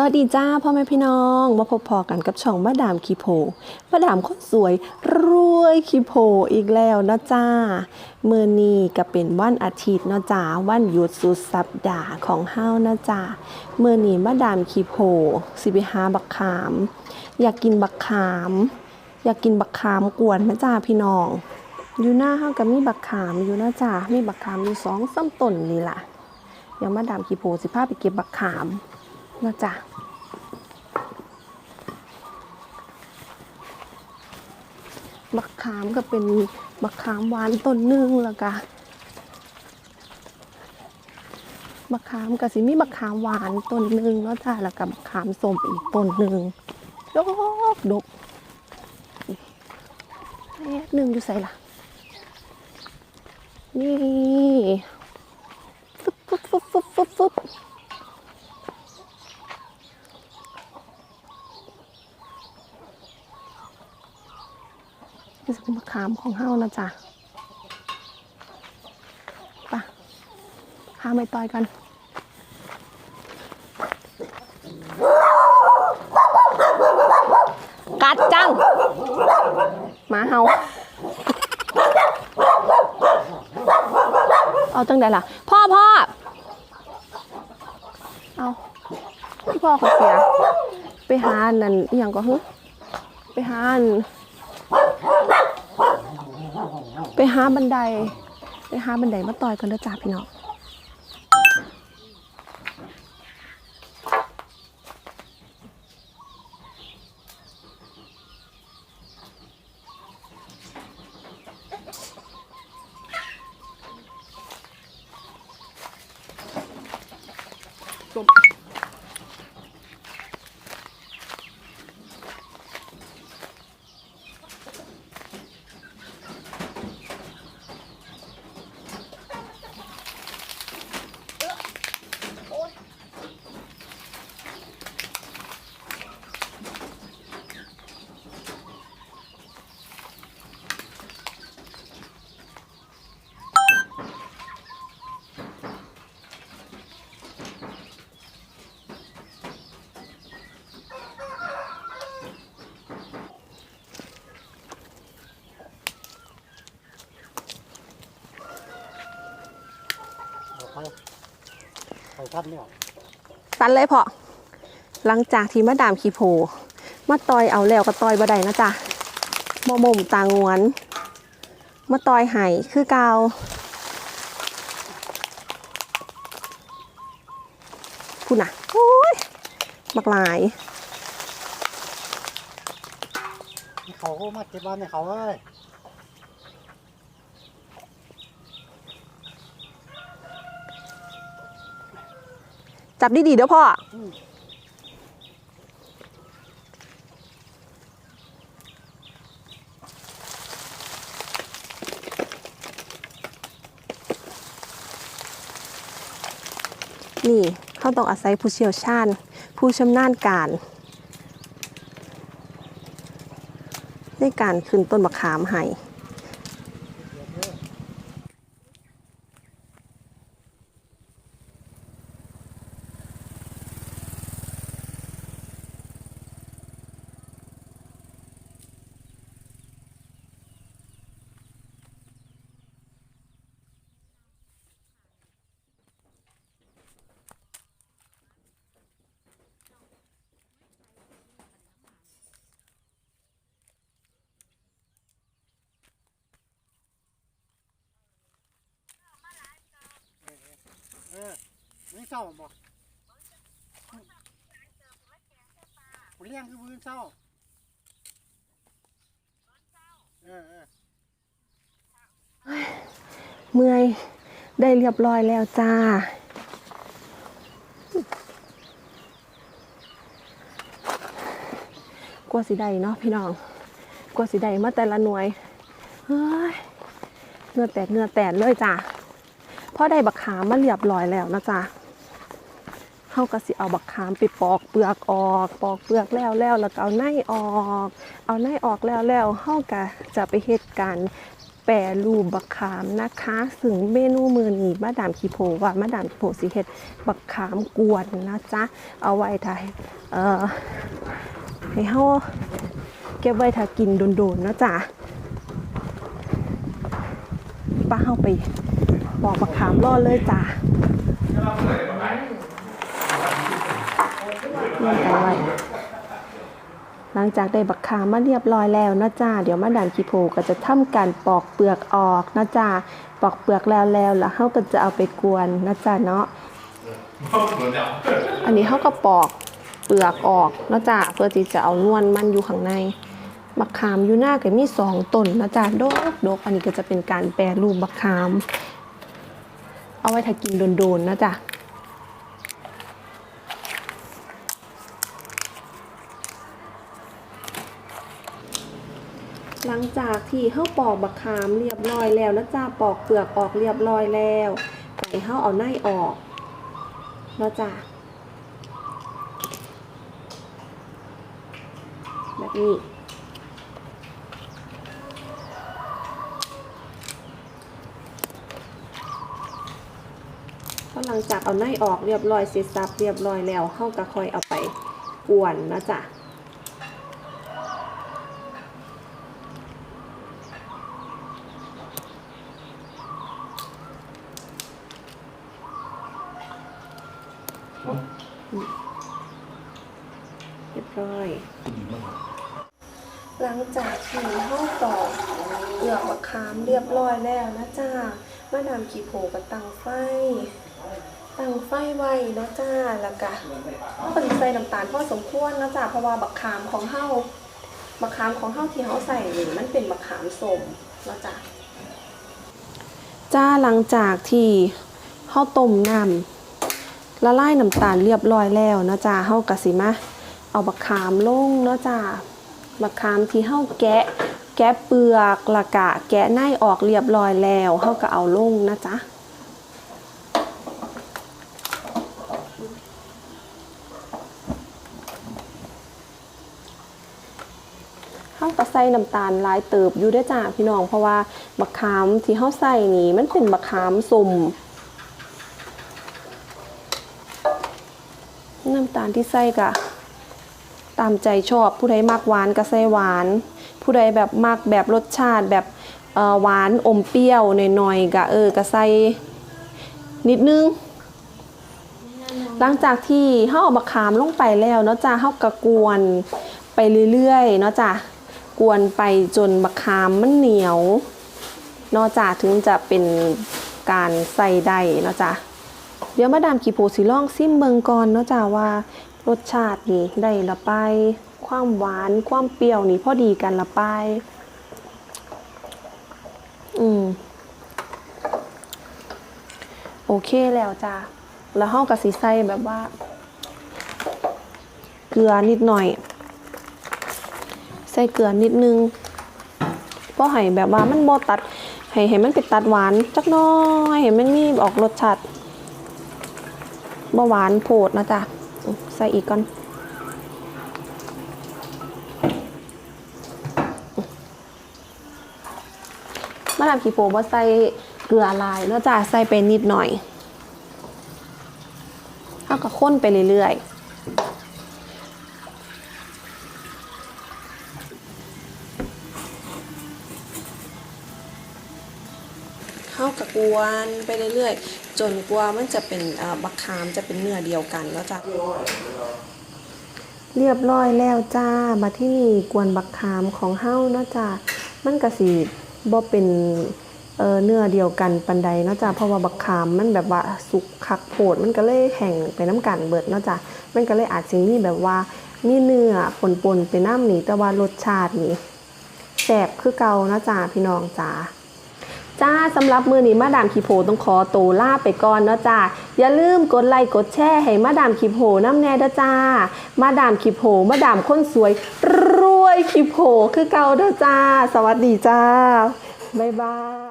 สวัสดีจ้าพ่อแม่พี่น้องมาพบพอกันกับช่องมาดามคีโพมาดามคนสวยรวยคีโพอีกแล้วนะจ้าเมื่อนี้ก็เป็นวันอาทิตย์นะจ้าวันหยุดสุดสัปดาห์ของเฮานะจ้าเมื่อนี้มาดามคีโพสิไปหาบักขาม อยากกินบักขาม อยากกินบักขามกวนนะจ้าพี่น้อง อยู่หน้าเฮาก็มีบักขามอยู่นะจ้ามีบักขามอยู่สองสามต้นนี่ล่ะเดี๋ยวมาดามคีโพสิพาไปเก็บบักขาม นะจ๊ะบักขามก็เป็นบักขามหวานต้นหนึงแล้วก็บักขามก็สิมีบักขามหวานต้นหนึงเนาะจ้ะแล้วก็บักขามส้มอีกต้นหนึ่งดกดกแป๊บหนึ่งอยู่ใส่ล่ะนี่ฟึบฟึบฟึบฟึบฟึบฟึบ นี่จะเป็นมะขามของเฮานะจ๊ะไปะหาไม่ต่อยกันกัดจังหมาเฮาเอาจังไดล่ะ พ่อพ่อเอาพี่พ่อเขาเสีย ไปหานั่นอย่างก็ฮึไปหาน ไปหาบันได ไปหาบันไดมาต่อยกันเด้อจ้าพี่น้อง ทัดเนี่ยตันเลยพอหลังจากที่มาดามขีโพมาต่อยเอาแล้วก็ต่อยบ่ได้นะจ๊ะมอมมตางวน มาต่อยไห้คือเกาวพูดนะโอ้ยบักหลายเขาก็มาเก็บบ้านในเขาเอ้ย จับดีๆเด้อพ่อนี่เขาต้องอาศัยผู้เชี่ยวชาญ ผู้ชำนาญการ ในการขึ้นต้นมะขามให้ เออไม่ เศร้าบ่ผมเลี้ยงคือมือเศร้าเออเออเมื่อยได้เรียบร้อยแล้วจ้า กลัวสิได้เนาะพี่น้อง กลัวสิได้มาแต่ละหน่วย เฮ้ยเหงื่อแตกเหงื่อแตนเลยจ้าพอได้บักขามมาเรียบร้อยแล้วนะจ้า เฮาก็สิเอาบักขามไปปอกเปลือกออก ปอกเปลือกแล้วแล้วแล้วก็เอาในออก เอาในออกแล้วแล้วเฮาก็จะไปเฮ็ดการแปรรูปบักขามนะคะซึ่งเมนูมือนี้มาดามคีโพว่ามาดามคีโพสิเฮ็ดบักขามกวนนะจ๊ะเอาไว้ถ่ายเอ่อให้เฮาเก็บไว้ถ้ากินโดนๆนะจ๊ะป้าเฮาไปปอกบักขามรอเลยจ้ะ เริ่มกันไว้หลังจากได้บักขามมาเรียบร้อยแล้วนะจ้าเดี๋ยวมาดามคิโพก็จะทำการปอกเปลือกออกนะจ้าปอกเปลือกแล้วแล้วแล้วเฮาก็จะเอาไปกวนนะจ้าเนาะอันนี้เฮาก็ปอกเปลือกออกนะจ้าเพื่อที่จะเอานวลมันอยู่ข้างในบักขามอยู่หน้าก็มีสองต้นนะจ้าโดกโดกอันนี้ก็จะเป็นการแปรรูปบักขาม เอาไว้ถ้ากินโดนๆนะจ้า หลังจากที่เฮาปอกบักขามเรียบร้อยแล้วนะจ้าปอกเปลือกออกเรียบร้อยแล้วไก่เฮาเอาในออกนะจ้าแบบนี้พอหลังจากเอาในออกเรียบร้อยเสร็จสับเรียบร้อยแล้วเฮาก็ค่อยเอาไปกวนนะจ้ะ เรียบร้อย หลังจากที่ห้องปอกเปลือกมะขามเรียบร้อยแล้วนะจ้ามาดามขีโผกับตังไฟตังไฟไว้เนาะจ้าแล้วก็เราก็สิใส่น้ำตาลพอสมควรนะจ้าเพราะว่าบักขามของเฮาบักขามของเฮาที่เฮาใส่นี่มันเป็นบักขามสมเนาะจ้าจ้าหลังจากที่เฮาต้มน้ำละลายน้ำตาลเรียบร้อยแล้วเนาะจ้าเฮากะสิมา เอาบักขามลงเนาะจ้าบักขามที่เฮาแกะ แกะเปลือกละกะ แกะในออกเรียบร้อยแล้วเฮาก็เอาลงนะจ๊ะเฮาก็ใส่น้ำตาลหลายเติบอยู่ด้วยจ้าพี่น้องเพราะว่าบักขามที่เฮาใส่นี่มันเป็นบักขามส้มน้ำตาลที่ใส่กะ ตามใจชอบ ผู้ใดมักหวานก็ใส่หวาน ผู้ใดแบบมักแบบรสชาติแบบหวานอมเปรี้ยวหน่อยๆกะเออก็ใส่นิดนึง หลังจากที่เฮาเอาบักขามลงไปแล้วเนาะจ้าเฮากะกวนไปเรื่อยๆเนาะจ้ากวนไปจนบักขามมันเหนียวเนาะจ้าถึงจะเป็นการใส่ได้เนาะจ้าเดี๋ยวมาดามกีโพสิลองซิมเบิงก่อนเนาะจ้าว่า รสชาตินี่ได้ละไป ความหวานความเปรี้ยวนี่พอดีกันละไป อืมโอเคแล้วจ้าแล้วเฮากับสีใส่แบบว่า เกลือนิดหน่อย ใส่เกลือนิดนึงเพราะให้แบบว่ามันบ่ตัด ให้ให้มันเป็นตัดหวานจักหน้อย ให้มันมีออกรสชาติบหวานโพดนะจ๊ะ ใส่อีกก่อนมะนาวขีโปบ่ใส่เกลือลายเนาะจ้ะใส่ไปนิดหน่อยเอาก็ข้นไปเรื่อยๆ เข้ากับกวนไปเรื่อยๆ จนกว่ามันจะเป็นบักขามจะเป็นเนื้อเดียวกันแล้วจ้ะเรียบร้อยแล้วจ้ามาที่นี่กวนบักขามของเฮาเนาะจ้ามันก็สิบ่เป็นเเนื้อเดียวกันปันใดเนาะจ้าเพราะว่าบักขามมันแบบว่าสุกคักโพดมันก็เลยแห้งไปน้ำกันเบิดเนาะจ้ามันก็เลยอาจสิมีแบบว่ามีเนื้อปนๆไปน้ำนี่แต่ว่ารสชาตินี่แซ่บคือเก่านะจ้าพี่น้องจ้า จ้าสำหรับมือนี้มาดามคีโพต้องขอตัวลาไปก่อนเนาะจ้าอย่าลืมกดไลค์กดแชร์ให้มาดามคีโพน้ำแน่เด้อจ้า มาดามคีโพมาดามคนสวย รวยคีโพคือเก่าเด้อจ้า สวัสดีจ้า บ๊ายบาย